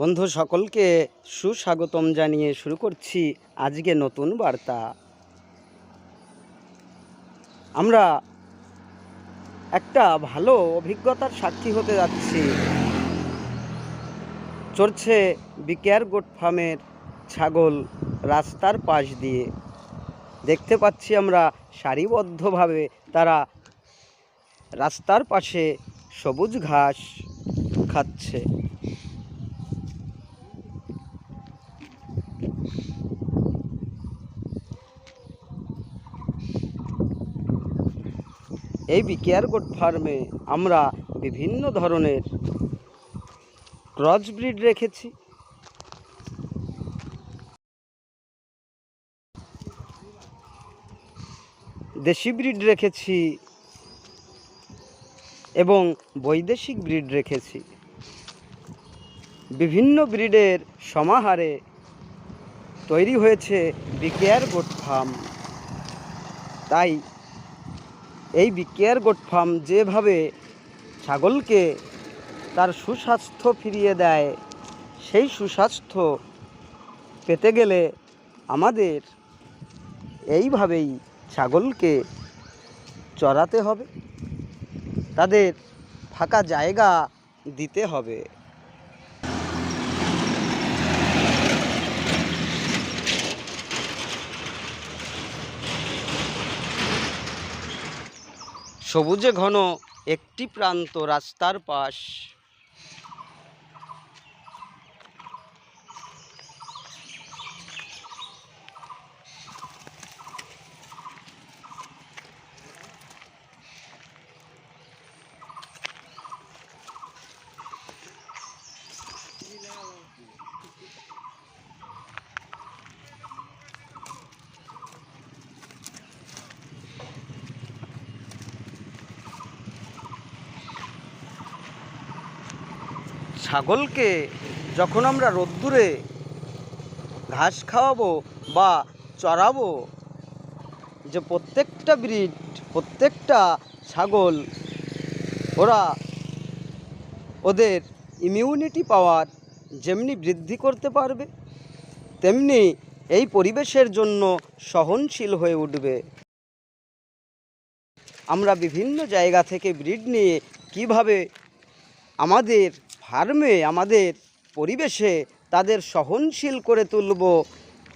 বন্ধু সকলকে সুস্বাগতম জানিয়ে শুরু করছি আজকে নতুন বার্তা। আমরা একটা ভালো অভিজ্ঞতার সাক্ষী হতে যাচ্ছি। চড়ছে বিকেয়ার গোট ফার্মের ছাগল রাস্তার পাশ দিয়ে। দেখতে পাচ্ছি আমরা সারিবদ্ধভাবে তারা রাস্তার পাশে সবুজ ঘাস খাচ্ছে। এই বিকেয়ার গোট ফার্মে আমরা বিভিন্ন ধরনের ক্রস ব্রিড রেখেছি। দেশি ব্রিড রেখেছি এবং বৈদেশিক ব্রিড রেখেছি। বিভিন্ন ব্রিডের সমাহারে তৈরি হয়েছে বিকেয়ার গোট ফার্ম। তাই এই বিকেয়ার গোট ফার্ম যেভাবে ছাগলকে তার সুস্বাস্থ্য ফিরিয়ে দেয়, সেই সুস্বাস্থ্য পেতে গেলে আমাদের এইভাবেই ছাগলকে চড়াতে হবে, তাদের ফাঁকা জায়গা দিতে হবে। সবুজে ঘন একটি প্রান্ত রাস্তার পাশ। ছাগলকে যখন আমরা রোদ্দুরে ঘাস খাওয়াবো বা চড়াবো, যে প্রত্যেকটা ব্রিড, প্রত্যেকটা ছাগল, ওরা ওদের ইমিউনিটি পাওয়ার যেমনি বৃদ্ধি করতে পারবে, তেমনি এই পরিবেশের জন্য সহনশীল হয়ে উঠবে। আমরা বিভিন্ন জায়গা থেকে ব্রিড নিয়ে কীভাবে আমাদের ফার্মে আমাদের পরিবেশে তাদের সহনশীল করে তুলব,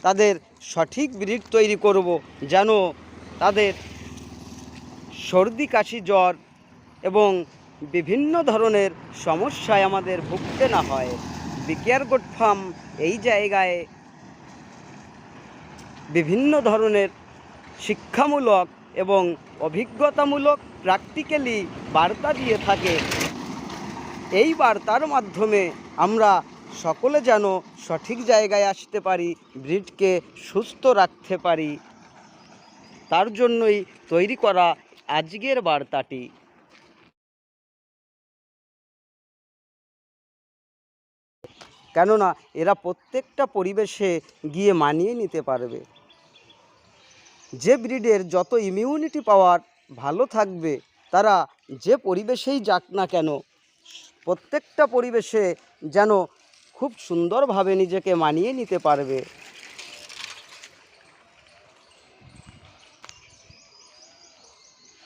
তাদের সঠিক ব্রিড তৈরি করব, যেন তাদের সর্দি, কাশি, জ্বর এবং বিভিন্ন ধরনের সমস্যায় আমাদের ভুগতে না হয়। বিকেয়ার গোট ফার্ম এই জায়গায় বিভিন্ন ধরনের শিক্ষামূলক এবং অভিজ্ঞতামূলক প্র্যাকটিক্যালি বার্তা দিয়ে থাকে। এই বার্তার মাধ্যমে আমরা সকলে যেন সঠিক জায়গায় আসতে পারি, ব্রিডকে সুস্থ রাখতে পারি। তার জন্যই তৈরি করা আজকের বার্তাটি। কেননা এরা প্রত্যেকটা পরিবেশে গিয়ে মানিয়ে নিতে পারবে। যে ব্রিডের যত ইমিউনিটি পাওয়ার ভালো থাকবে, তারা যে পরিবেশেই যাক না কেন প্রত্যেকটা পরিবেশে যেন খুব সুন্দরভাবে নিজেকে মানিয়ে নিতে পারবে।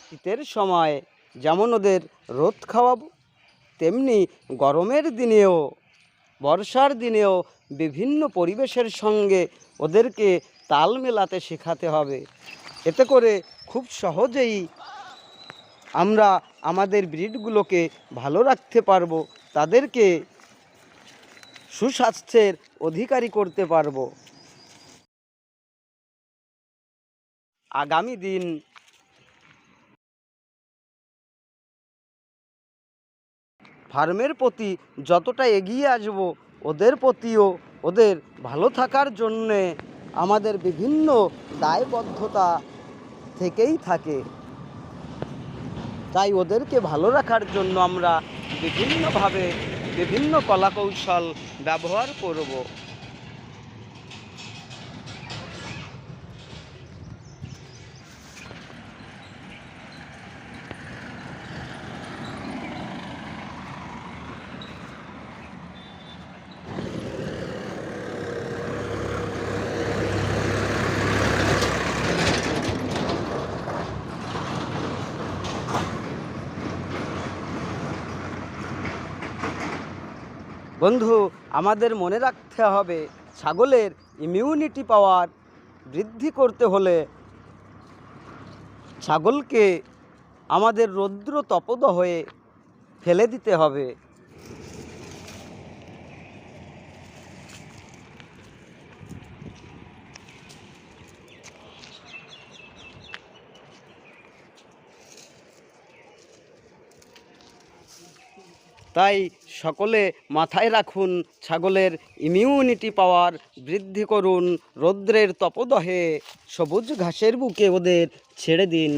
শীতের সময় যেমন ওদের রোদ খাওয়াবো, তেমনি গরমের দিনেও, বর্ষার দিনেও বিভিন্ন পরিবেশের সঙ্গে ওদেরকে তাল মেলাতে শেখাতে হবে। এতে করে খুব সহজেই আমরা আমাদের ব্রিডগুলোকে ভালো রাখতে পারব, তাদেরকে সুস্বাস্থ্যের অধিকারী করতে পারব। আগামী দিন ফার্মের প্রতি যতটা এগিয়ে আসব, ওদের প্রতিও ওদের ভালো থাকার জন্যে আমাদের বিভিন্ন দায়বদ্ধতা থেকেই থাকে। তাই ওদেরকে ভালো রাখার জন্য আমরা বিভিন্নভাবে বিভিন্ন কলাকৌশল ব্যবহার করব। বন্ধু, আমাদের মনে রাখতে হবে, ছাগলের ইমিউনিটি পাওয়ার বৃদ্ধি করতে হলে ছাগলকে আমাদের রৌদ্র তপদ হয়ে ফেলে দিতে হবে। তাই সকলে মাথায় রাখুন ছাগলের ইমিউনিটি পাওয়ার বৃদ্ধি করুন, রৌদ্রের তপদহে সবুজ ঘাসের বুকে ওদের ছেড়ে দিন।